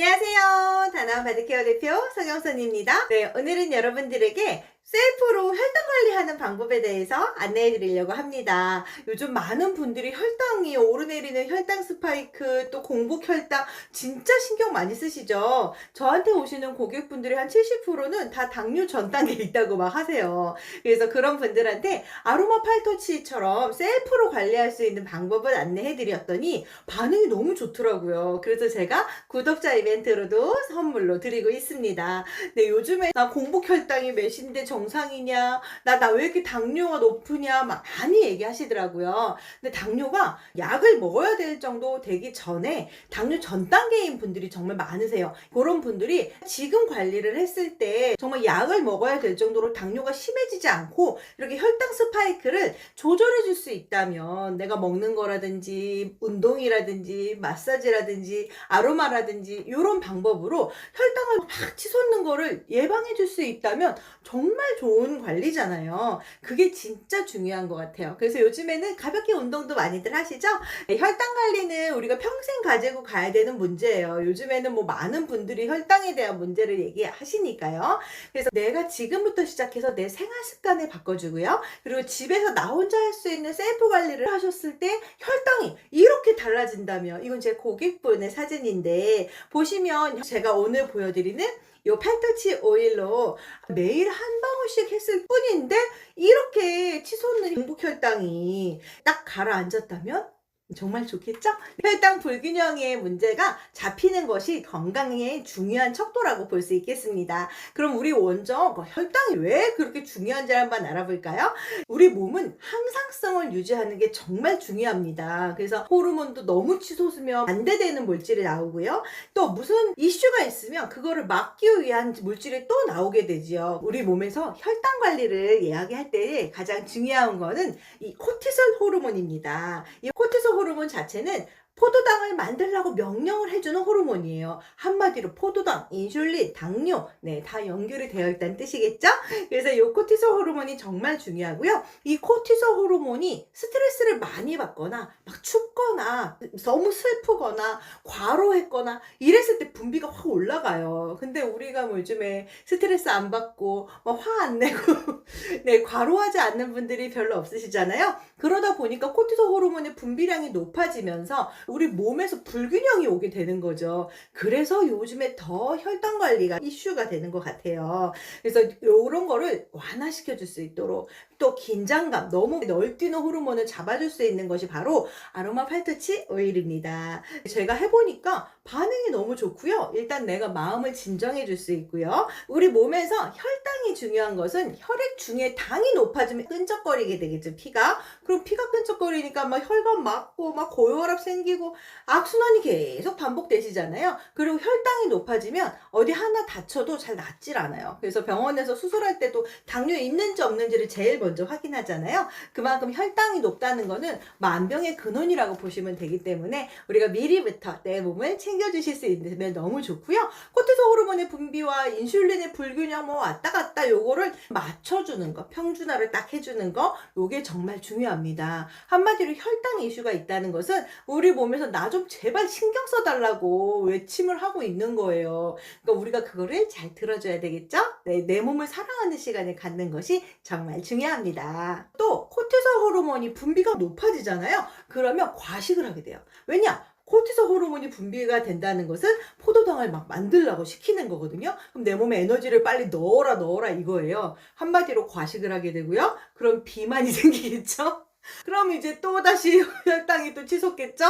안녕하세요. 다나와 바디케어 대표 성영선입니다. 네, 오늘은 여러분들에게 셀프로 혈당 관리하는 방법에 대해서 안내해 드리려고 합니다. 요즘 많은 분들이 혈당이 오르내리는 혈당 스파이크, 또 공복 혈당 진짜 신경 많이 쓰시죠? 저한테 오시는 고객분들의 한 70%는 다 당뇨 전 단계에 있다고 막 하세요. 그래서 그런 분들한테 아로마 팔토치처럼 셀프로 관리할 수 있는 방법을 안내해 드렸더니 반응이 너무 좋더라고요. 그래서 제가 구독자 이벤트로도 선물로 드리고 있습니다. 네, 요즘에 나 공복 혈당이 몇인데 정 상이냐, 나, 나 왜 이렇게 당뇨가 높으냐, 막 많이 얘기하시더라고요. 근데 당뇨가 약을 먹어야 될 정도 되기 전에 당뇨 전 단계인 분들이 정말 많으세요. 그런 분들이 지금 관리를 했을 때 정말 약을 먹어야 될 정도로 당뇨가 심해지지 않고 이렇게 혈당 스파이크를 조절해 줄 수 있다면 내가 먹는 거라든지 운동이라든지 마사지라든지 아로마라든지 이런 방법으로 혈당을 막 치솟는 거를 예방해 줄 수 있다면 정말 좋은 관리잖아요. 그게 진짜 중요한 것 같아요. 그래서 요즘에는 가볍게 운동도 많이들 하시죠? 네, 혈당 관리는 우리가 평생 가지고 가야 되는 문제예요. 요즘에는 뭐 많은 분들이 혈당에 대한 문제를 얘기하시니까요. 그래서 내가 지금부터 시작해서 내 생활 습관을 바꿔주고요. 그리고 집에서 나 혼자 할 수 있는 셀프 관리를 하셨을 때 혈당이 이렇게 달라진다면 이건 제 고객분의 사진인데 보시면 제가 오늘 보여드리는 요 팔터치 오일로 매일 한 방울씩 했을 뿐인데 이렇게 치솟는 행복 혈당이 딱 가라앉았다면 정말 좋겠죠? 혈당 불균형의 문제가 잡히는 것이 건강에 중요한 척도라고 볼 수 있겠습니다. 그럼 우리 먼저 그 혈당이 왜 그렇게 중요한지 한번 알아볼까요? 우리 몸은 항상성을 유지하는 게 정말 중요합니다. 그래서 호르몬도 너무 치솟으면 반대되는 물질이 나오고요. 또 무슨 이슈가 있으면 그거를 막기 위한 물질이 또 나오게 되지요. 우리 몸에서 혈당 관리를 이야기할 때 가장 중요한 거는 이 코티솔 호르몬입니다. 이 코티솔 호르몬 자체는 포도당을 만들라고 명령을 해주는 호르몬이에요. 한마디로 포도당, 인슐린, 당뇨, 네, 다 연결이 되어 있다는 뜻이겠죠? 그래서 이 코티솔 호르몬이 정말 중요하고요. 이 코티솔 호르몬이 스트레스를 많이 받거나, 막 춥거나, 너무 슬프거나, 과로했거나, 이랬을 때 분비가 확 올라가요. 근데 우리가 뭐 요즘에 스트레스 안 받고, 화 안 내고, 네, 과로하지 않는 분들이 별로 없으시잖아요. 그러다 보니까 코티솔 호르몬의 분비량이 높아지면서 우리 몸에서 불균형이 오게 되는 거죠. 그래서 요즘에 더 혈당 관리가 이슈가 되는 것 같아요. 그래서 이런 거를 완화시켜 줄 수 있도록 또 긴장감, 너무 널뛰는 호르몬을 잡아줄 수 있는 것이 바로 아로마 팔터치 오일입니다. 제가 해보니까 반응이 너무 좋고요. 일단 내가 마음을 진정해 줄 수 있고요. 우리 몸에서 혈당이 중요한 것은 혈액 중에 당이 높아지면 끈적거리게 되겠죠, 피가. 그럼 피가 끈적거리니까 막 혈관 막고 막 고혈압 생기고 악순환이 계속 반복되시잖아요. 그리고 혈당이 높아지면 어디 하나 다쳐도 잘 낫질 않아요. 그래서 병원에서 수술할 때도 당뇨 있는지 없는지를 제일 먼저 확인하잖아요. 그만큼 혈당이 높다는 거는 만병의 근원이라고 보시면 되기 때문에 우리가 미리부터 내 몸을 챙 겨주실 수 있으면 너무 좋고요. 코티솔 호르몬의 분비와 인슐린의 불균형 뭐 왔다 갔다 요거를 맞춰주는 거, 평준화를 딱 해주는 거, 요게 정말 중요합니다. 한마디로 혈당 이슈가 있다는 것은 우리 몸에서 나 좀 제발 신경 써달라고 외침을 하고 있는 거예요. 그러니까 우리가 그거를 잘 들어줘야 되겠죠? 네, 내 몸을 사랑하는 시간을 갖는 것이 정말 중요합니다. 또 코티솔 호르몬이 분비가 높아지잖아요. 그러면 과식을 하게 돼요. 왜냐? 코티솔 호르몬이 분비가 된다는 것은 포도당을 막 만들라고 시키는 거거든요. 그럼 내 몸에 에너지를 빨리 넣어라 넣어라 이거예요. 한마디로 과식을 하게 되고요. 그럼 비만이 생기겠죠? 그럼 이제 또 다시 혈당이 또 치솟겠죠?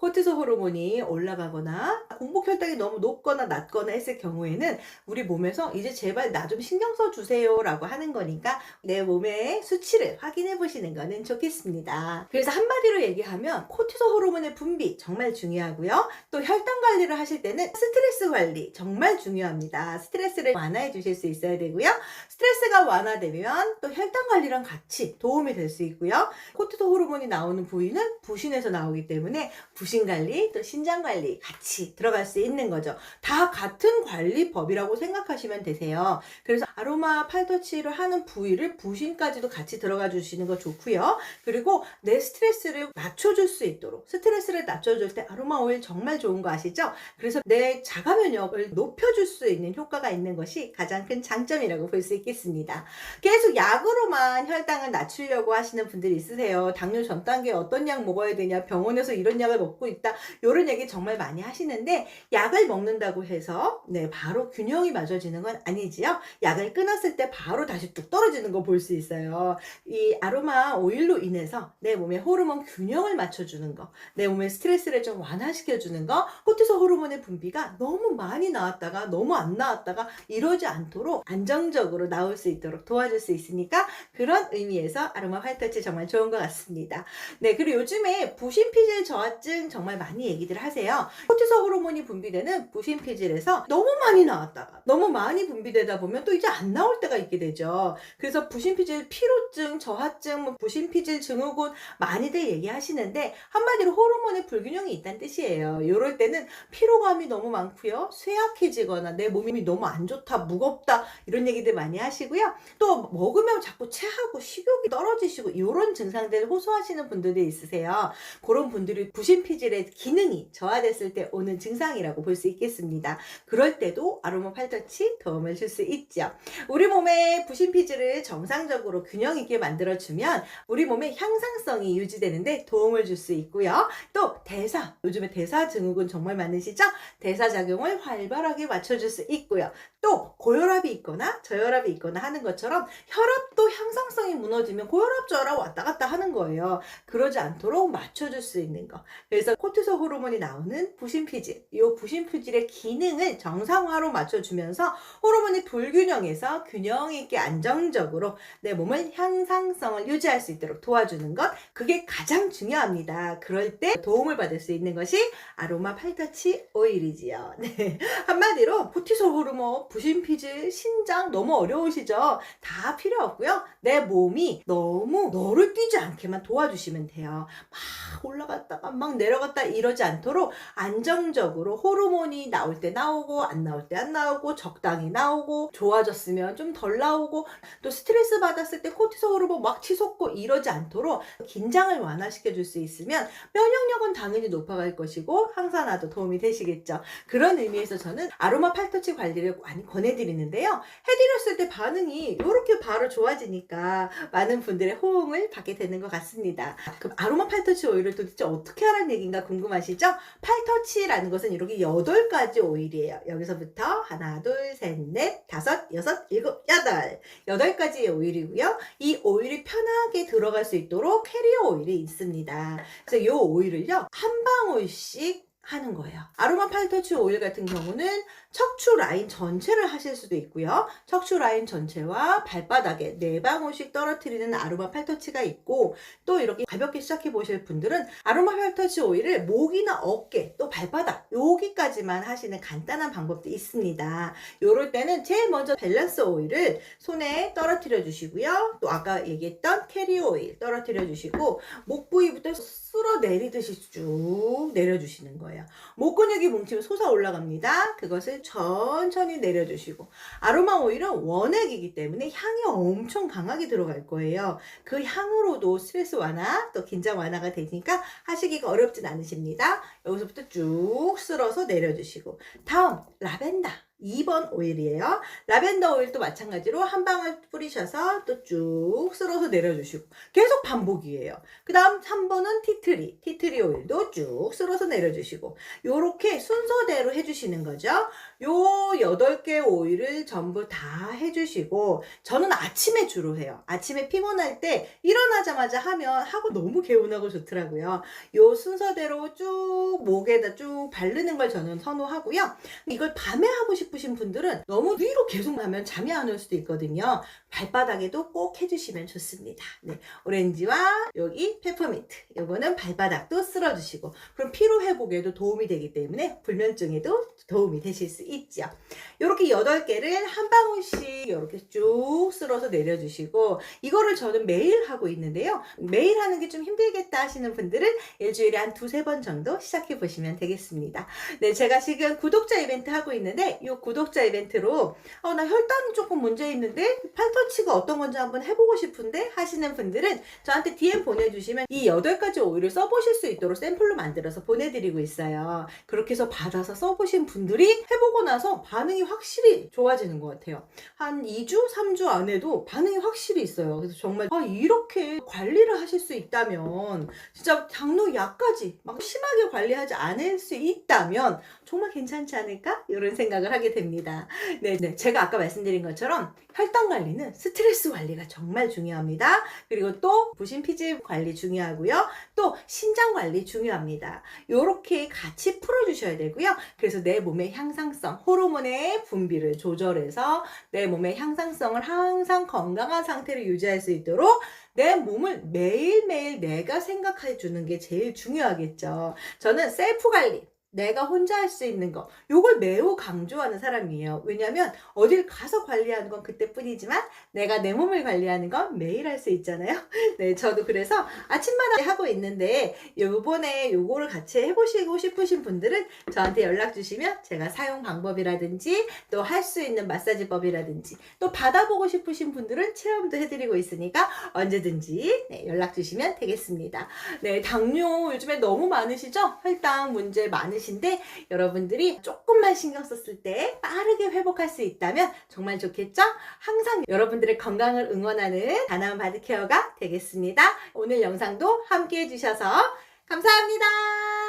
코티솔 호르몬이 올라가거나 공복 혈당이 너무 높거나 낮거나 했을 경우에는 우리 몸에서 이제 제발 나 좀 신경 써 주세요라고 하는 거니까 내 몸의 수치를 확인해 보시는 거는 좋겠습니다. 그래서 한마디로 얘기하면 코티솔 호르몬의 분비 정말 중요하고요. 또 혈당 관리를 하실 때는 스트레스 관리 정말 중요합니다. 스트레스를 완화해 주실 수 있어야 되고요. 스트레스가 완화되면 또 혈당 관리랑 같이 도움이 될 수 있고요. 코티솔 호르몬이 나오는 부위는 부신에서 나오기 때문에 부신 부신 관리, 또 신장 관리 같이 들어갈 수 있는 거죠. 다 같은 관리법이라고 생각하시면 되세요. 그래서 아로마 팔터치를 하는 부위를 부신까지도 같이 들어가 주시는 거 좋고요. 그리고 내 스트레스를 낮춰줄 수 있도록 스트레스를 낮춰줄 때 아로마 오일 정말 좋은 거 아시죠? 그래서 내 자가 면역을 높여줄 수 있는 효과가 있는 것이 가장 큰 장점이라고 볼 수 있겠습니다. 계속 약으로만 혈당을 낮추려고 하시는 분들이 있으세요. 당뇨 전 단계에 어떤 약 먹어야 되냐, 병원에서 이런 약을 먹고 있다, 이런 얘기 정말 많이 하시는데 약을 먹는다고 해서 네 바로 균형이 맞아지는 건 아니지요. 약을 끊었을 때 바로 다시 뚝 떨어지는 거 볼 수 있어요. 이 아로마 오일로 인해서 내 몸의 호르몬 균형을 맞춰주는 거, 내 몸의 스트레스를 좀 완화시켜주는 거, 코티솔 호르몬의 분비가 너무 많이 나왔다가 너무 안 나왔다가 이러지 않도록 안정적으로 나올 수 있도록 도와줄 수 있으니까 그런 의미에서 아로마 화이터치 정말 좋은 것 같습니다. 네, 그리고 요즘에 부신 피질 저하증 정말 많이 얘기들 하세요. 코티솔 호르몬이 분비되는 부신피질에서 너무 많이 나왔다가 너무 많이 분비되다 보면 또 이제 안 나올 때가 있게 되죠. 그래서 부신피질 피로증, 저하증, 뭐 부신피질 증후군 많이들 얘기하시는데 한마디로 호르몬의 불균형이 있다는 뜻이에요. 이럴 때는 피로감이 너무 많고요. 쇠약해지거나 내 몸이 너무 안 좋다, 무겁다 이런 얘기들 많이 하시고요. 또 먹으면 자꾸 체하고 식욕이 떨어지시고 이런 증상들을 호소하시는 분들이 있으세요. 그런 분들이 부신피질 의 기능이 저하됐을 때 오는 증상이라고 볼 수 있겠습니다. 그럴 때도 아로마 팔터치 도움을 줄 수 있죠. 우리 몸의 부신피질을 정상적으로 균형 있게 만들어주면 우리 몸의 향상성이 유지되는데 도움을 줄 수 있고요. 또 대사, 요즘에 대사 증후군 정말 많으시죠? 대사 작용을 활발하게 맞춰줄 수 있고요. 또 고혈압이 있거나 저혈압이 있거나 하는 것처럼 혈압도 향상성이 무너지면 고혈압 저혈압 왔다 갔다 하는 거예요. 그러지 않도록 맞춰줄 수 있는 거. 그래서 코티솔 호르몬이 나오는 부신피질, 이 부신피질의 기능을 정상화로 맞춰주면서 호르몬이 불균형에서 균형 있게 안정적으로 내 몸을 향상성을 유지할 수 있도록 도와주는 것 그게 가장 중요합니다. 그럴 때 도움을 받을 수 있는 것이 아로마 팔터치 오일이지요. 네. 한마디로 코티솔 호르몬, 부신피질, 신장 너무 어려우시죠? 다 필요 없고요. 내 몸이 너무 너를 뛰지 않게만 도와주시면 돼요. 막 올라갔다가 막 내 려갔다 이러지 않도록 안정적으로 호르몬이 나올 때 나오고 안 나올 때 안 나오고 적당히 나오고 좋아졌으면 좀 덜 나오고 또 스트레스 받았을 때 코티솔 호르몬 막 치솟고 이러지 않도록 긴장을 완화시켜 줄 수 있으면 면역력은 당연히 높아갈 것이고 항산화도 도움이 되시겠죠. 그런 의미에서 저는 아로마 팔터치 관리를 많이 권해드리는데요. 해드렸을 때 반응이 이렇게 바로 좋아지니까 많은 분들의 호응을 받게 되는 것 같습니다. 그럼 아로마 팔터치 오일을 도대체 어떻게 하라는 얘기 인가 궁금하시죠? 팔터치라는 것은 이렇게 8가지 오일이에요. 여기서부터 하나, 둘, 셋, 넷, 다섯, 여섯, 일곱, 여덟. 여덟 가지의 오일이고요. 이 오일이 편하게 들어갈 수 있도록 캐리어 오일이 있습니다. 그래서 이 오일을요, 한 방울씩 하는 거예요. 아로마 팔터치 오일 같은 경우는 척추 라인 전체를 하실 수도 있고요. 척추 라인 전체와 발바닥에 네 방울씩 떨어뜨리는 아로마 팔터치가 있고 또 이렇게 가볍게 시작해 보실 분들은 아로마 팔터치 오일을 목이나 어깨 또 발바닥 여기까지만 하시는 간단한 방법도 있습니다. 요럴 때는 제일 먼저 밸런스 오일을 손에 떨어뜨려 주시고요. 또 아까 얘기했던 캐리어 오일 떨어뜨려 주시고 목 부위부터 쓸어 내리듯이 쭉 내려주시는 거예요. 목 근육이 뭉치면 솟아 올라갑니다. 그것을 천천히 내려주시고 아로마 오일은 원액이기 때문에 향이 엄청 강하게 들어갈 거예요. 그 향으로도 스트레스 완화 또 긴장 완화가 되니까 하시기가 어렵진 않으십니다. 여기서부터 쭉 쓸어서 내려주시고 다음 라벤더 2번 오일이에요. 라벤더 오일도 마찬가지로 한 방울 뿌리셔서 또 쭉 쓸어서 내려주시고 계속 반복이에요. 그 다음 3번은 티트리. 티트리 오일도 쭉 쓸어서 내려주시고 요렇게 순서대로 해주시는 거죠. 요 8개 오일을 전부 다 해주시고 저는 아침에 주로 해요. 아침에 피곤할 때 일어나자마자 하면 하고 너무 개운하고 좋더라고요. 요 순서대로 쭉 목에다 쭉 바르는 걸 저는 선호하고요. 이걸 밤에 하고 싶은 싶으신 분들은 너무 위로 계속 하면 잠이 안 올 수도 있거든요. 발바닥에도 꼭 해주시면 좋습니다. 네, 오렌지와 여기 페퍼민트. 요거는 발바닥도 쓸어주시고 그럼 피로 회복에도 도움이 되기 때문에 불면증에도 도움이 되실 수 있죠. 이렇게 8개를 한 방울씩 이렇게 쭉 쓸어서 내려주시고 이거를 저는 매일 하고 있는데요. 매일 하는 게 좀 힘들겠다 하시는 분들은 일주일에 한 두세 번 정도 시작해 보시면 되겠습니다. 네, 제가 지금 구독자 이벤트 하고 있는데 이 구독자 이벤트로 어, 나 혈당이 조금 문제 있는데 팔 터치가 어떤 건지 한번 해보고 싶은데 하시는 분들은 저한테 DM 보내주시면 이 8가지 오일을 써보실 수 있도록 샘플로 만들어서 보내드리고 있어요. 그렇게 해서 받아서 써보신 분들이 해보고 나서 반응이 확실히 좋아지는 것 같아요. 한 2주, 3주 안에도 반응이 확실히 있어요. 그래서 정말 아, 이렇게 관리를 하실 수 있다면 진짜 당뇨 약까지 막 심하게 관리하지 않을 수 있다면 정말 괜찮지 않을까? 이런 생각을 하게 됩니다. 네, 네. 제가 아까 말씀드린 것처럼 혈당 관리는 스트레스 관리가 정말 중요합니다. 그리고 또 부신 피질 관리 중요하고요. 또 신장 관리 중요합니다. 요렇게 같이 풀어주셔야 되고요. 그래서 내 몸의 향상성, 호르몬의 분비를 조절해서 내 몸의 향상성을 항상 건강한 상태를 유지할 수 있도록 내 몸을 매일매일 내가 생각해 주는 게 제일 중요하겠죠. 저는 셀프 관리. 내가 혼자 할 수 있는 거, 요걸 매우 강조하는 사람이에요. 왜냐면, 어딜 가서 관리하는 건 그때뿐이지만, 내가 내 몸을 관리하는 건 매일 할 수 있잖아요. 네, 저도 그래서 아침마다 하고 있는데, 요번에 요거를 같이 해보시고 싶으신 분들은 저한테 연락 주시면 제가 사용 방법이라든지, 또 할 수 있는 마사지법이라든지, 또 받아보고 싶으신 분들은 체험도 해드리고 있으니까 언제든지 네, 연락 주시면 되겠습니다. 네, 당뇨 요즘에 너무 많으시죠? 혈당 문제 많으 신데 여러분들이 조금만 신경 썼을 때 빠르게 회복할 수 있다면 정말 좋겠죠? 항상 여러분들의 건강을 응원하는 다나온 바드케어가 되겠습니다. 오늘 영상도 함께 해주셔서 감사합니다.